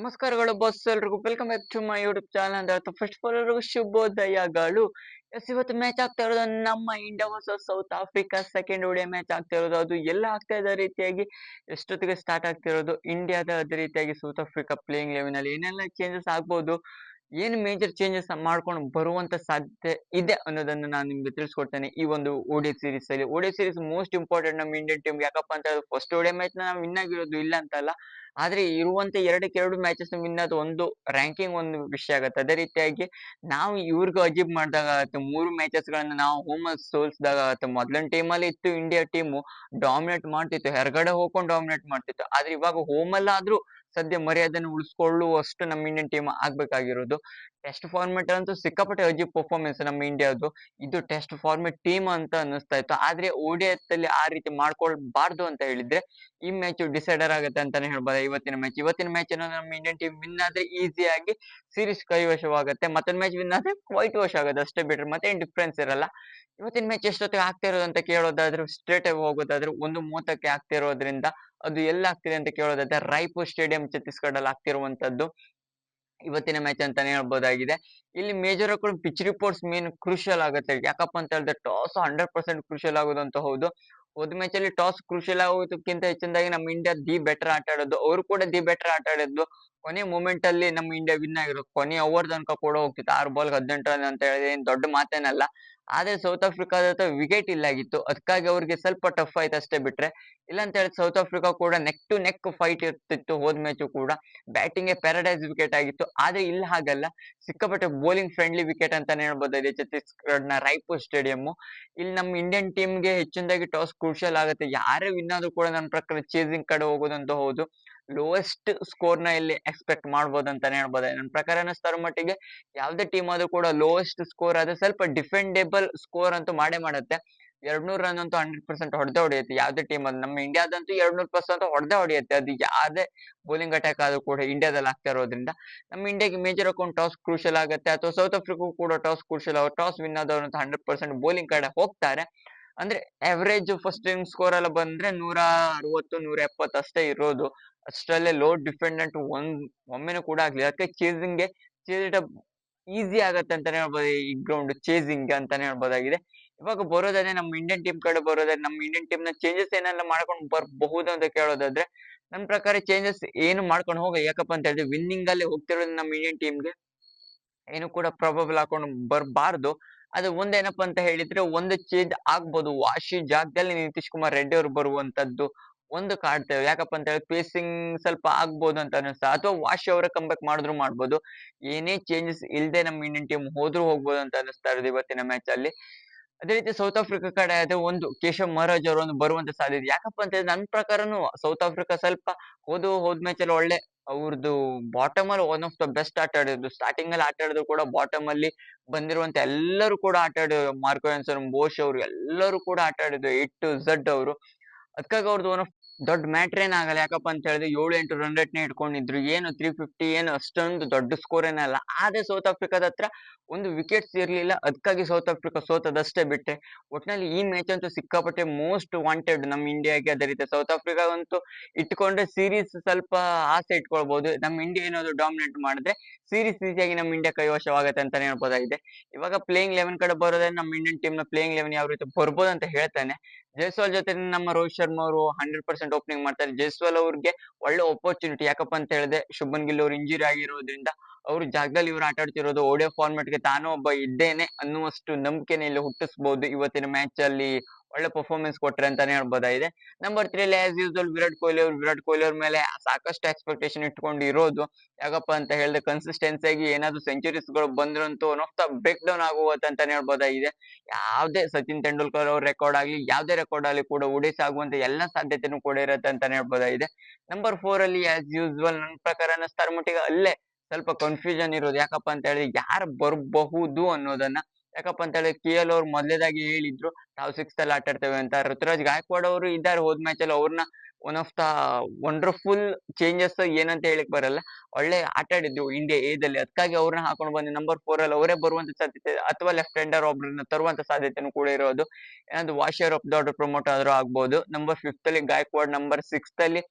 ನಮಸ್ಕಾರಗಳು ಬಾಸ್ ಎಲ್ರಿಗೂ. Welcome back to my YouTube channel ಅಂತ ಫಸ್ಟ್ ಆಫ್ ಆಲ್ ಎಲ್ರಿಗೂ ಶುಭೋದಯಗಳು. ಎಸ್ ಇವತ್ತು ಮ್ಯಾಚ್ ಆಗ್ತಾ ಇರೋದು ನಮ್ಮ India versus South Africa second ಓಡಿಯ match ಆಗ್ತಾ ಇರೋದು. ಅದು ಎಲ್ಲ ಆಗ್ತಾ ಇದ್ದ ರೀತಿಯಾಗಿ ಎಷ್ಟೊತ್ತಿಗೆ ಸ್ಟಾರ್ಟ್ ಆಗ್ತಿರೋದು ಇಂಡಿಯಾದ ಅದೇ ರೀತಿಯಾಗಿ ಸೌತ್ ಆಫ್ರಿಕಾ ಪ್ಲೇಯಿಂಗ್ ಲೆವೆನ್ ಅಲ್ಲಿ ಏನೆಲ್ಲ ಚೇಂಜಸ್ ಆಗ್ಬೋದು? ಏನು ಮೇಜರ್ ಚೇಂಜಸ್ ಮಾಡ್ಕೊಂಡು ಬರುವಂತ ಸಾಧ್ಯತೆ ಇದೆ ಅನ್ನೋದನ್ನ ನಾನು ನಿಮ್ಗೆ ತಿಳಿಸ್ಕೊಡ್ತೇನೆ ಈ ಒಂದು ಓಡಿ ಸೀರೀಸ್ ಅಲ್ಲಿ. ಓಡಿ ಸೀರೀಸ್ ಮೋಸ್ಟ್ ಇಂಪಾರ್ಟೆಂಟ್ ನಮ್ಮ ಇಂಡಿಯನ್ ಟೀಮ್ ಯಾಕಪ್ಪ ಅಂತ ಫಸ್ಟ್ ಓಡಿ ಮ್ಯಾಚ್ ನಾವು ವಿನ್ ಆಗಿರೋದು ಇಲ್ಲ ಅಂತಲ್ಲ ಆದ್ರೆ ಇರುವಂತ ಎರಡಕ್ಕೆ ಎರಡು ಮ್ಯಾಚಸ್ ವಿನ್ ಅದು ಒಂದು ರ್ಯಾಂಕಿಂಗ್ ಒಂದು ವಿಷಯ ಆಗುತ್ತೆ. ಅದೇ ರೀತಿಯಾಗಿ ನಾವು ಇವ್ರಿಗೂ ಅಜೀಬ್ ಮಾಡಿದಾಗ ಆಗುತ್ತೆ. ಮೂರು ಮ್ಯಾಚಸ್ ಗಳನ್ನ ನಾವು ಹೋಮ್ ಸೋಲ್ಸಿದಾಗ ಆಗುತ್ತೆ. ಮೊದಲಿನ ಟೀಮ್ ಅಲ್ಲಿ ಇತ್ತು ಇಂಡಿಯಾ ಟೀಮು ಡಾಮಿನೇಟ್ ಮಾಡ್ತಿತ್ತು. ಹೊರಗಡೆ ಹೋಗ್ಕೊಂಡು ಡಾಮಿನೇಟ್ ಮಾಡ್ತಿತ್ತು. ಆದ್ರೆ ಇವಾಗ ಹೋಮ್ ಅಲ್ಲಾದ್ರೂ ಸದ್ಯ ಮರ್ಯಾದೆನ ಉಳಿಸ್ಕೊಳ್ಳುವಷ್ಟು ನಮ್ಮ ಇಂಡಿಯನ್ ಟೀಮ್ ಆಗ್ಬೇಕಾಗಿರೋದು. ಟೆಸ್ಟ್ ಫಾರ್ಮೆಟ್ ಅಂತೂ ಸಿಕ್ಕಾಪಟ್ಟೆ ಅಜಿ ಪರ್ಫಾರ್ಮೆನ್ಸ್ ನಮ್ಮ ಇಂಡಿಯಾದು ಇದು ಟೆಸ್ಟ್ ಫಾರ್ಮೆಟ್ ಟೀಮ್ ಅಂತ ಅನ್ನಿಸ್ತಾ ಇತ್ತು. ಆದ್ರೆ ಓಡಿಎತ್ತಲ್ಲಿ ಆ ರೀತಿ ಮಾಡ್ಕೊಳ್ಬಾರ್ದು ಅಂತ ಹೇಳಿದ್ರೆ ಈ ಮ್ಯಾಚ್ ಡಿಸೈಡರ್ ಆಗುತ್ತೆ ಅಂತಾನೆ ಹೇಳ್ಬೋದು ಇವತ್ತಿನ ಮ್ಯಾಚ್ ಇವತ್ತಿನ ಮ್ಯಾಚ್ ಏನೋ ನಮ್ಮ ಇಂಡಿಯನ್ ಟೀಮ್ ವಿನ್ ಆದ್ರೆ ಈಸಿಯಾಗಿ ಸೀರೀಸ್ ಕೈವಶವಾಗುತ್ತೆ. ಮತ್ತೊಂದು ಮ್ಯಾಚ್ ವಿನ್ ಆದ್ರೆ ವೈಟ್ ವಾಶ್ ಆಗುತ್ತೆ. ಅಷ್ಟೇ ಬಿಟ್ರೆ ಮತ್ತೆ ಡಿಫ್ರೆನ್ಸ್ ಇರಲ್ಲ. ಇವತ್ತಿನ ಮ್ಯಾಚ್ ಎಷ್ಟೊತ್ತಿಗೆ ಆಗ್ತಾ ಇರೋದು ಅಂತ ಕೇಳೋದಾದ್ರೂ ಸ್ಟ್ರೇಟ್ ಹೋಗೋದಾದ್ರೆ ಒಂದು ಮೂವತ್ತಕ್ಕೆ ಆಗ್ತಾ ಇರೋದ್ರಿಂದ ಅದು ಎಲ್ಲಿ ಆಗ್ತಿದೆ ಅಂತ ಕೇಳೋದಾದ್ರೆ ರಾಯ್ಪುರ್ ಸ್ಟೇಡಿಯಂ ಛತ್ತೀಸ್ಗಢ ಅಲ್ಲಿ ಆಗ್ತಿರುವಂತದ್ದು ಇವತ್ತಿನ ಮ್ಯಾಚ್ ಅಂತಾನೆ ಹೇಳ್ಬೋದಾಗಿದೆ. ಇಲ್ಲಿ ಮೇಜರ್ ಕೂಡ ಪಿಚ್ ರಿಪೋರ್ಟ್ಸ್ ಮೇನ್ ಕ್ರೂಷಿಯಲ್ ಆಗುತ್ತೆ. ಯಾಕಪ್ಪ ಅಂತ ಹೇಳಿದ್ರೆ ಟಾಸ್ ಹಂಡ್ರೆಡ್ ಪರ್ಸೆಂಟ್ ಕ್ರೂಷಿಯಲ್ ಆಗೋದು ಅಂತ ಹೌದು. ಹೋದ ಮ್ಯಾಚ್ ಅಲ್ಲಿ ಟಾಸ್ ಕ್ರೂಷಿಯಲ್ ಆಗೋದಕ್ಕಿಂತ ಹೆಚ್ಚಿನದಾಗಿ ನಮ್ಮ ಇಂಡಿಯಾ ದಿ ಬೆಟರ್ ಆಟ ಆಡೋದು. ಅವರು ಕೂಡ ದಿ ಬೆಟರ್ ಆಟ ಆಡಿದ್ದು. ಕೊನೆ ಮೂಮೆಂಟ್ ಅಲ್ಲಿ ನಮ್ಮ ಇಂಡಿಯಾ ವಿನ್ ಆಗಿರೋದು. ಕೊನೆ ಓವರ್ ತನಕ ಕೂಡ ಹೋಗ್ತಿತ್ತು. ಆರು ಬಾಲ್ ಹದಿನೆಂಟು ರನ್ ಅಂತ ಹೇಳಿದ್ರೆ ಏನ್ ದೊಡ್ಡ ಮಾತೇನಲ್ಲ. ಆದ್ರೆ ಸೌತ್ ಆಫ್ರಿಕಾದ ಹತ್ರ ವಿಕೆಟ್ ಇಲ್ಲ ಆಗಿತ್ತು. ಅದಕ್ಕಾಗಿ ಅವ್ರಿಗೆ ಸ್ವಲ್ಪ ಟಫ್ ಆಯ್ತು ಅಷ್ಟೇ ಬಿಟ್ರೆ. ಇಲ್ಲ ಅಂತ ಹೇಳಿ ಸೌತ್ ಆಫ್ರಿಕಾ ಕೂಡ ನೆಕ್ ಟು ನೆಕ್ ಫೈಟ್ ಇರ್ತಿತ್ತು ಹೋದ ಮ್ಯಾಚು ಕೂಡ. ಬ್ಯಾಟಿಂಗ್ ಪ್ಯಾರಡೈಸ್ ವಿಕೆಟ್ ಆಗಿತ್ತು. ಆದ್ರೆ ಇಲ್ಲಿ ಹಾಗಲ್ಲ. ಸಿಕ್ಕಾಪಟ್ಟೆ ಬೌಲಿಂಗ್ ಫ್ರೆಂಡ್ಲಿ ವಿಕೆಟ್ ಅಂತಾನೆ ಹೇಳ್ಬೋದಾಗಿದೆ ನ ರಾಯ್ಪುರ್ ಸ್ಟೇಡಿಯಂ ಇಲ್ಲಿ ನಮ್ಮ ಇಂಡಿಯನ್ ಟೀಮ್ಗೆ ಹೆಚ್ಚಿನದಾಗಿ ಟಾಸ್ ಕ್ರೂಷಿಯಲ್ ಆಗುತ್ತೆ. ಯಾರೇ ವಿನ್ ಆದ್ರೂ ಕೂಡ ನನ್ನ ಪ್ರಕಾರ ಚೇಸಿಂಗ್ ಕಡೆ ಹೋಗೋದಂತ ಹೌದು. ಲೋಯೆಸ್ಟ್ ಸ್ಕೋರ್ ಇಲ್ಲಿ ಎಕ್ಸ್ಪೆಕ್ಟ್ ಮಾಡ್ಬೋದು ಅಂತಾನೆ ಹೇಳ್ಬೋದು. ನನ್ನ ಪ್ರಕಾರ ಅನ್ನಿಸ್ತಾರ ಮಟ್ಟಿಗೆ ಯಾವುದೇ ಟೀಮ್ ಆದ್ರೂ ಕೂಡ ಲೋವೆಸ್ಟ್ ಸ್ಕೋರ್ ಆದ್ರೆ ಸ್ವಲ್ಪ ಡಿಫೆಂಡೇಬಲ್ ಸ್ಕೋರ್ ಅಂತೂ ಮಾಡೇ ಮಾಡುತ್ತೆ. ಎರಡ್ನೂರ್ ರನ್ ಅಂತೂ ಹಂಡ್ರೆಡ್ ಪರ್ಸೆಂಟ್ ಹೊಡೆದೇ ಹೊಡೆಯುತ್ತೆ. ಯಾವುದೇ ಟೀಮ್ ಅಲ್ಲಿ ನಮ್ಮ ಇಂಡಿಯಾದಂತೂ ಎರಡ್ನೂರ್ ಪ್ಲಸ್ ಅಂತೂ ಹೊಡೆದೇ ಹೊಡೆಯುತ್ತೆ. ಅದು ಯಾವುದೇ ಬೌಲಿಂಗ್ ಅಟ್ಯಾಕ್ ಆದ್ರೂ ಕೂಡ ಇಂಡಿಯಾದಲ್ಲಿ ಆಗ್ತಾ ಇರೋದ್ರಿಂದ. ನಮ್ಮ ಇಂಡಿಯಾಗೆ ಮೇಜರ್ ಅಕೌಂಟ್ ಟಾಸ್ ಕ್ರೂಷಲ್ ಆಗುತ್ತೆ. ಅಥವಾ ಸೌತ್ ಆಫ್ರಿಕಾ ಕೂಡ ಟಾಸ್ ಕ್ರೂಷಲ್ ಅವ್ರು ಟಾಸ್ ವಿನ್ ಆದವರು ಹಂಡ್ರೆಡ್ ಪರ್ಸೆಂಟ್ ಬೌಲಿಂಗ್ ಕಡೆ ಹೋಗ್ತಾರೆ. ಅಂದ್ರೆ ಅವರೇಜ್ ಫಸ್ಟ್ ಟೈಮ್ ಸ್ಕೋರ್ ಎಲ್ಲ ಬಂದ್ರೆ ನೂರ ಅರವತ್ತು, ನೂರ ಎಪ್ಪತ್ತು ಅಷ್ಟೇ ಇರೋದು. ಅಷ್ಟರಲ್ಲೇ ಲೋ ಡಿಫೆಂಡೆಂಟ್ ಒಂದ್ ಒಮ್ಮೆನೂ ಕೂಡ ಆಗ್ಲಿ ಅದಕ್ಕೆ ಚೇಸಿಂಗ್ಗೆ ಚೇಸ್ ಈಸಿ ಆಗತ್ತೆ ಅಂತಾನೆ ಹೇಳ್ಬೋದು ಈ ಗ್ರೌಂಡ್ ಚೇಸಿಂಗ್ ಅಂತಾನೆ ಹೇಳ್ಬೋದಾಗಿದೆ. ಇವಾಗ ಬರೋದಾದ್ರೆ ನಮ್ಮ ಇಂಡಿಯನ್ ಟೀಮ್ ಕಡೆ ಬರೋದಾದ್ರೆ ನಮ್ಮ ಇಂಡಿಯನ್ ಟೀಮ್ನ ಚೇಂಜಸ್ ಏನೆಲ್ಲ ಮಾಡ್ಕೊಂಡು ಬರಬಹುದು ಅಂತ ಕೇಳೋದಾದ್ರೆ ನನ್ನ ಪ್ರಕಾರ ಚೇಂಜಸ್ ಏನು ಮಾಡ್ಕೊಂಡು ಹೋಗ, ಯಾಕಪ್ಪ ಅಂತ ಹೇಳಿದ್ರೆ ವಿನ್ನಿಂಗ್ ಅಲ್ಲಿ ಹೋಗ್ತಿರೋದು ನಮ್ಮ ಇಂಡಿಯನ್ ಟೀಮ್ಗೆ ಏನು ಕೂಡ ಪ್ರಾಬಬಲ್ ಹಾಕೊಂಡು ಬರಬಾರ್ದು. ಅದು ಒಂದೇನಪ್ಪ ಅಂತ ಹೇಳಿದ್ರೆ ಒಂದು ಚೇಂಜ್ ಆಗ್ಬೋದು. ವಾಶಿ ಜಾಗದಲ್ಲಿ ನಿತೀಶ್ ಕುಮಾರ್ ರೆಡ್ಡಿ ಅವರು ಬರುವಂತದ್ದು ಒಂದು ಕಾಡ್ತೇವೆ ಯಾಕಪ್ಪ ಅಂತ ಹೇಳಿ ಪೇಸಿಂಗ್ ಸ್ವಲ್ಪ ಆಗ್ಬೋದು ಅಂತ ಅನಿಸ್ತಾ ಅಥವಾ ವಾಶಿ ಅವರ ಕಂಬ್ಯಾಕ್ ಮಾಡಿದ್ರು ಮಾಡ್ಬೋದು. ಏನೇ ಚೇಂಜಸ್ ಇಲ್ಲದೆ ನಮ್ಮ ಇಂಡಿಯನ್ ಟೀಮ್ ಹೋದ್ರು ಹೋಗ್ಬೋದು ಅಂತ ಅನಿಸ್ತಾ ಇರೋದು ಇವತ್ತಿನ ಮ್ಯಾಚ್ ಅಲ್ಲಿ. ಅದೇ ರೀತಿ ಸೌತ್ ಆಫ್ರಿಕಾ ಕಡೆ ಅದೇ ಒಂದು ಕೇಶವ್ ಮಹಾರಾಜ್ ಅವರು ಒಂದು ಬರುವಂತ ಸಾಧ್ಯತೆ ಯಾಕಪ್ಪ ಅಂತ ಹೇಳಿದ್ರೆ ನನ್ನ ಪ್ರಕಾರನು ಸೌತ್ ಆಫ್ರಿಕಾ ಸ್ವಲ್ಪ ಹೋದು ಹೋದ್ ಒಳ್ಳೆ ಅವ್ರದ್ದು ಬಾಟಮ್ ಅಲ್ಲಿ ಒನ್ ಆಫ್ ದ ಬೆಸ್ಟ್ ಆಟ ಆಡಿದ್ರು ಸ್ಟಾರ್ಟಿಂಗ್ ಅಲ್ಲಿ ಆಟ ಆಡಿದ್ರು ಕೂಡ ಬಾಟಮ್ ಅಲ್ಲಿ ಬಂದಿರುವಂತ ಎಲ್ಲರೂ ಕೂಡ ಆಟ ಆಡಿದ್ರು. ಮಾರ್ಕೋ ಎನ್ಸರ್ ಬೋಶ್ ಅವರು ಎಲ್ಲರೂ ಕೂಡ ಆಟ ಆಡಿದ್ರು ಏಟ್ ಟು ಝಡ್ ಅವರು. ಅದಕ್ಕಾಗಿ ಅವ್ರದ್ದು ಒನ್ ಆಫ್ ದೊಡ್ಡ ಮ್ಯಾಟ್ರ್ ಏನಾಗಲ್ಲ ಯಾಕಪ್ಪ ಅಂತ ಹೇಳಿದ್ರೆ ಏಳು ಎಂಟು ರನ್ ರೇಟ್ನ ಇಟ್ಕೊಂಡಿದ್ರು. ಏನು ತ್ರೀ ಫಿಫ್ಟಿ ಏನು ಅಷ್ಟೊಂದು ದೊಡ್ಡ ಸ್ಕೋರ್ ಏನಲ್ಲ ಆದರೆ ಸೌತ್ ಆಫ್ರಿಕಾದ ಹತ್ರ ಒಂದು ವಿಕೆಟ್ಸ್ ಇರಲಿಲ್ಲ. ಅದಕ್ಕಾಗಿ ಸೌತ್ ಆಫ್ರಿಕಾ ಸೋತದಷ್ಟೇ ಬಿಟ್ಟೆ. ಒಟ್ನಲ್ಲಿ ಈ ಮ್ಯಾಚ್ ಅಂತೂ ಸಿಕ್ಕಾಪಟ್ಟೆ ಮೋಸ್ಟ್ ವಾಂಟೆಡ್ ನಮ್ಮ ಇಂಡಿಯಾಗೆ ಅದೇ ರೀತಿ. ಸೌತ್ ಆಫ್ರಿಕಾ ಅಂತೂ ಇಟ್ಕೊಂಡ್ರೆ ಸೀರೀಸ್ ಸ್ವಲ್ಪ ಆಸೆ ಇಟ್ಕೊಳ್ಬಹುದು ನಮ್ಮ ಇಂಡಿಯಾ ಏನಾದ್ರು ಡಾಮಿನೇಟ್ ಮಾಡಿದ್ರೆ ಸೀರೀಸ್ ರೀತಿಯಾಗಿ ನಮ್ಮ ಇಂಡಿಯಾ ಕೈವಶವಾಗುತ್ತೆ ಅಂತಾನೆ ಹೇಳ್ಬೋದಾಗಿದೆ. ಇವಾಗ ಪ್ಲೇಯಿಂಗ್ ಲೆವೆನ್ ಕಡೆ ಬರೋದೇ ನಮ್ಮ ಇಂಡಿಯನ್ ಟೀಮ್ನ ಪ್ಲೇಯಿಂಗ್ ಲೆವೆನ್ ಯಾವ ರೀತಿ ಬರ್ಬೋದು ಅಂತ ಹೇಳ್ತಾನೆ. ಜೈಸ್ವಾಲ್ ಜೊತೆ ನಮ್ಮ ರೋಹಿತ್ ಶರ್ಮಾ ಅವರು ಹಂಡ್ರೆಡ್ ಪರ್ಸೆಂಟ್ ಓಪನಿಂಗ್ ಮಾಡ್ತಾರೆ. ಜೈಸ್ವಾಲ್ ಅವ್ರಿಗೆ ಒಳ್ಳೆ ಅಪರ್ಚುನಿಟಿ ಯಾಕಪ್ಪ ಅಂತ ಹೇಳಿದ್ರೆ ಶುಭನ್ ಗಿಲ್ ಅವರು ಇಂಜುರಿ ಆಗಿರೋದ್ರಿಂದ ಅವ್ರ ಜಾಗದಲ್ಲಿ ಇವ್ರು ಆಟ ಆಡ್ತಿರೋದು ಓಡಿಯೋ ಫಾರ್ಮೆಟ್ಗೆ ತಾನು ಒಬ್ಬ ಇದ್ದೇನೆ ಅನ್ನುವಷ್ಟು ನಂಬಿಕೆನ ಇಲ್ಲಿ ಹುಟ್ಟಿಸಬಹುದು ಇವತ್ತಿನ ಮ್ಯಾಚ್ ಅಲ್ಲಿ. ಒಳ್ಳೆ ಪರ್ಫಾರ್ಮೆನ್ಸ್ ಕೊಟ್ರೆ ಅಂತಾನೆ ಹೇಳ್ಬೋದಾಗಿದೆ number three as usual Virat Kohli ಅವ್ರು, ವಿರಾಟ್ ಕೊಹ್ಲಿ ಅವ್ರ ಮೇಲೆ ಸಾಕಷ್ಟು ಎಕ್ಸ್ಪೆಕ್ಟೇಷನ್ ಇಟ್ಕೊಂಡು ಇರೋದು. ಯಾಕಪ್ಪ ಅಂತ ಹೇಳಿದ್ರೆ ಕನ್ಸಿಸ್ಟೆನ್ಸಿ ಆಗಿ ಏನಾದ್ರು ಸೆಂಚುರೀಸ್ಗಳು ಬಂದ್ರಂತೂ one of the break down ಆಗುವಂತಾನೆ ಅಂತಾನೆ ಹೇಳ್ಬೋದಾಗಿದೆ ಯಾವುದೇ ಸಚಿನ್ ತೆಂಡೂಲ್ಕರ್ ಅವ್ರ ರೆಕಾರ್ಡ್ ಆಗಲಿ, ಯಾವುದೇ ರೆಕಾರ್ಡ್ ಆಗಲಿ ಕೂಡ ಉಡೇಸ್ ಆಗುವಂತ ಎಲ್ಲ ಸಾಧ್ಯತೆನೂ ಕೂಡ ಇರುತ್ತೆ ಅಂತಾನೆ ಹೇಳ್ಬೋದಾಗಿದೆ ನಂಬರ್ ಫೋರ್ ಅಲ್ಲಿ ಆಸ್ ಯೂಸ್ವಲ್ ನನ್ನ ಪ್ರಕಾರ ಅನ್ನಿಸ್ತಾರ ಮಟ್ಟಿಗೆ ಅಲ್ಲೇ ಸ್ವಲ್ಪ ಕನ್ಫ್ಯೂಷನ್ ಇರೋದು. ಯಾಕಪ್ಪ ಅಂತ ಹೇಳಿದ್ರೆ ಯಾರು ಬರಬಹುದು ಅನ್ನೋದನ್ನ ಯಾಕಪ್ಪ ಅಂತ ಹೇಳಿದ್ರೆ ಕೆ ಎಲ್ ಅವ್ರು ಮೊದಲೇದಾಗಿ ಹೇಳಿದ್ರು ನಾವು ಸಿಕ್ಸ್ ಅಲ್ಲಿ ಆಟ ಆಡ್ತೇವೆ ಅಂತ. ಋತುರಾಜ್ ಗಾಯಕ್ವಾಡ್ ಅವರು ಇದ್ದಾರೆ ಹೋದ್ ಮ್ಯಾಚ್ ಅಲ್ಲಿ. ಅವ್ರನ್ನ one of the wonderful changes ಏನಂತ ಹೇಳಿಕ್ ಬರಲ್ಲ. ಒಳ್ಳೆ ಆಟ ಆಡಿದ್ರು ಇಂಡಿಯಾ ದಲ್ಲಿ ಅದಕ್ಕಾಗಿ ಅವ್ರನ್ನ ಹಾಕೊಂಡು ಬಂದು ನಂಬರ್ ಫೋರ್ ಅಲ್ಲಿ ಅವರೇ ಬರುವಂತ ಸಾಧ್ಯತೆ, ಅಥವಾ ಲೆಫ್ಟ್ ಹ್ಯಾಂಡರ್ ಒಬ್ರನ್ನ ತರುವಂತ ಸಾಧ್ಯತೆನೂ ಕೂಡ ಇರೋದು. ಏನಾದ್ರು ವಾಷಿಯರ್ ಆಫ್ ದೊಡ್ಡ ಪ್ರಮೋಟ್ ಆದ್ರೂ ಆಗ್ಬಹುದು ನಂಬರ್ ಫಿಫ್ತ್ ಅಲ್ಲಿ ಗಾಯಕ್ವಾಡ್ ನಂಬರ್ ಸಿಕ್ಸ್ ಅಲ್ಲಿ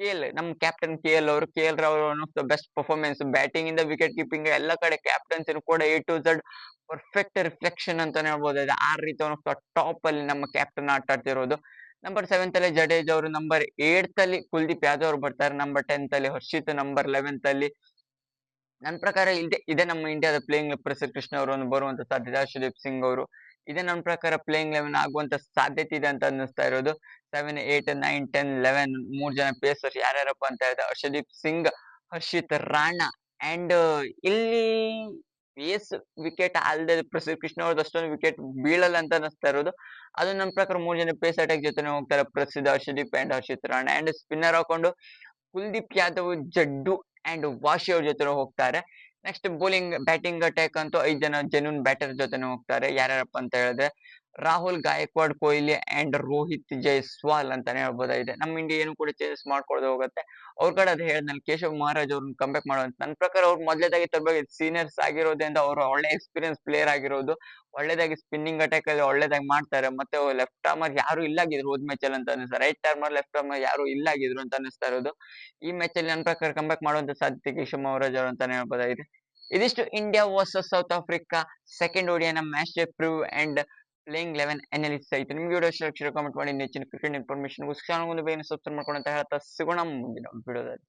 ಕೆಎಲ್ ನಮ್ಮ ಕ್ಯಾಪ್ಟನ್ ಕೆ ಎಲ್ ಅವರು. KL Rao one of the best performance batting ಇಂದ ವಿಕೆಟ್ ಕೀಪಿಂಗ್ ಎಲ್ಲ ಕಡೆ ಕ್ಯಾಪ್ಟನ್ಸಿ ಕೂಡ A to Z perfect reflection ಅಂತಾನೆ ಹೇಳ್ಬೋದು. ಆ ರೀತಿ ಟಾಪ್ ಅಲ್ಲಿ ನಮ್ಮ ಕ್ಯಾಪ್ಟನ್ ಆಟ ಆಡ್ತಿರೋದು. ನಂಬರ್ ಸೆವೆಂತ್ ಅಲ್ಲಿ ಜಡೇಜ್ ಅವರು ನಂಬರ್ ಏಟ್ ಅಲ್ಲಿ ಕುಲ್ದೀಪ್ ಯಾದವ್ ಅವರು ಬರ್ತಾರೆ. ನಂಬರ್ ಟೆಂತ್ ಅಲ್ಲಿ ಹರ್ಷಿತ್ ನಂಬರ್ ಲೆವೆಂತ್ ಅಲ್ಲಿ. ನನ್ನ ಪ್ರಕಾರ ಇದೆ, ಇದೇ ನಮ್ಮ ಇಂಡಿಯಾದ ಪ್ಲೇಯಿಂಗ್ ಪ್ರಸಾದ್ ಕೃಷ್ಣ ಅವರು ಒಂದು ಬರುವಂತ ಸಾಧ್ಯತೆ. ಹರ್ಷದೀಪ್ ಸಿಂಗ್ ಅವರು. ಇದೆ ನನ್ನ ಪ್ರಕಾರ ಪ್ಲೇಯಿಂಗ್ ಲೆವೆನ್ ಆಗುವಂತ ಸಾಧ್ಯತೆ ಇದೆ ಅಂತ ಅನ್ನಿಸ್ತಾ ಇರೋದು. Seven eight nine ten eleven ಮೂರ್ ಜನ ಪ್ಲೇಸರ್ಸ್ ಯಾರ್ಯಾರಪ್ಪ ಅಂತ ಹೇಳಿದ್ರೆ ಹರ್ಷದೀಪ್ ಸಿಂಗ್, ಹರ್ಷಿತ್ ರಾಣಾ ಅಂಡ್ ಇಲ್ಲಿ ಪೇಸ್ ವಿಕೆಟ್ ಅಲ್ಲದೆ ಪ್ರಸಿದ್ಧ ಕೃಷ್ಣ ಅವ್ರದ್ದು ಅಷ್ಟೊಂದು ವಿಕೆಟ್ ಬೀಳಲ್ಲ ಅಂತ ಅನಿಸ್ತಾ ಇರೋದು. ಅದು ನನ್ನ ಪ್ರಕಾರ ಮೂರು ಜನ ಪೇಸ್ ಅಟ್ಯಾಕ್ ಜೊತೆನೆ ಹೋಗ್ತಾರೆ. Prasidh Harshdeep and Harshit Rana. And spinner ಹಾಕೊಂಡು ಕುಲ್ದೀಪ್ ಯಾದವ್, ಜಡ್ಡು ಅಂಡ್ ವಾಶಿ ಅವ್ರ ಜೊತೆ ಹೋಗ್ತಾರೆ. ನೆಕ್ಸ್ಟ್ ಬೌಲಿಂಗ್ ಬ್ಯಾಟಿಂಗ್ ಅಟ್ಯಾಕ್ ಅಂತೂ ಐದು ಜನ ಜೆನ್ಯೂನ್ ಬ್ಯಾಟರ್ ಜೊತೆನೆ ಹೋಗ್ತಾರೆ. ಯಾರ್ಯಾರಪ್ಪ ಅಂತ ಹೇಳಿದ್ರೆ ರಾಹುಲ್ ಗಾಯಕ್ವಾಡ್, ಕೊಹ್ಲಿ ಅಂಡ್ ರೋಹಿತ್ ಜೈಸ್ವಾಲ್ ಅಂತಾನೆ ಹೇಳ್ಬೋದಾಗಿದೆ ನಮ್ಮ ಇಂಡಿಯಾ ಏನು ಕೂಡ ಚೇಂಜಸ್ ಮಾಡ್ಕೊಳ್ದೆ ಹೋಗುತ್ತೆ. ಅವ್ರ ಕಡೆ ಅದು ಹೇಳಿದ್ನಲ್ಲಿ ಕೇಶವ್ ಮಹಾರಾಜ್ ಅವ್ರನ್ನ ಕಂಬ್ಯಾಕ್ ಮಾಡುವಂತ ನನ್ನ ಪ್ರಕಾರ ಅವ್ರು ಮೊದಲೇದಾಗಿ ತರಬೇಕು ಸೀನಿಯರ್ಸ್ ಆಗಿರೋದ್ರಿಂದ ಅವರು ಒಳ್ಳೆ ಎಕ್ಸ್ಪೀರಿಯನ್ಸ್ ಪ್ಲೇಯರ್ ಆಗಿರೋದು. ಒಳ್ಳೇದಾಗಿ ಸ್ಪಿನ್ನಿಂಗ್ ಅಟ್ಯಾಕ್ ಅಲ್ಲಿ ಒಳ್ಳೇದಾಗಿ ಮಾಡ್ತಾರೆ. ಮತ್ತೆ ಲೆಫ್ಟ್ ಆರ್ಮರ್ ಯಾರು ಇಲ್ಲಾಗಿದ್ರು ಹೋದ್ ಮ್ಯಾಚ್ ಅಲ್ಲಿ ಅಂತ ಅನಿಸ್ತಾರೆ ರೈಟ್ ಆರ್ಮರ್ ಲೆಫ್ಟ್ ಆರ್ಮರ್ ಯಾರು ಇಲ್ಲಾಗಿದ್ರು ಅಂತ ಅನಿಸ್ತಾ ಇರೋದು. ಈ ಮ್ಯಾಚ್ ಅಲ್ಲಿ ನನ್ನ ಪ್ರಕಾರ ಕಂಬ್ಯಾಕ್ ಮಾಡುವಂತ ಸಾಧ್ಯತೆ ಕೇಶವ್ ಮಹಾರಾಜ್ ಅವರು ಅಂತಾನೆ ಹೇಳ್ಬೋದಾಗಿದೆ ಇದಿಷ್ಟು India versus South Africa second ಓಡಿಯನ match preview and playing eleven analysis ಆಯ್ತು ನಿಮ್ಗೆ ವಿಡಿಯೋ ಇಷ್ಟ ಕಾಮೆಂಟ್ ಮಾಡಿ ನೆಚ್ಚಿನ ಕ್ರಿಕೆಟ್ ಇನ್ಫಾರ್ಮೇಶನ್ ಚಾನಲ್ ಒಂದು ಬೇಗ ಸಬ್ಸ್ಕ್ರೈಬ್ ಮಾಡ್ಕೊಂಡು ಅಂತ ಹೇಳ್ತಾ ಸಿಗೋಣ ಮುಂದಿನ ವಿಡಿಯೋದಲ್ಲಿ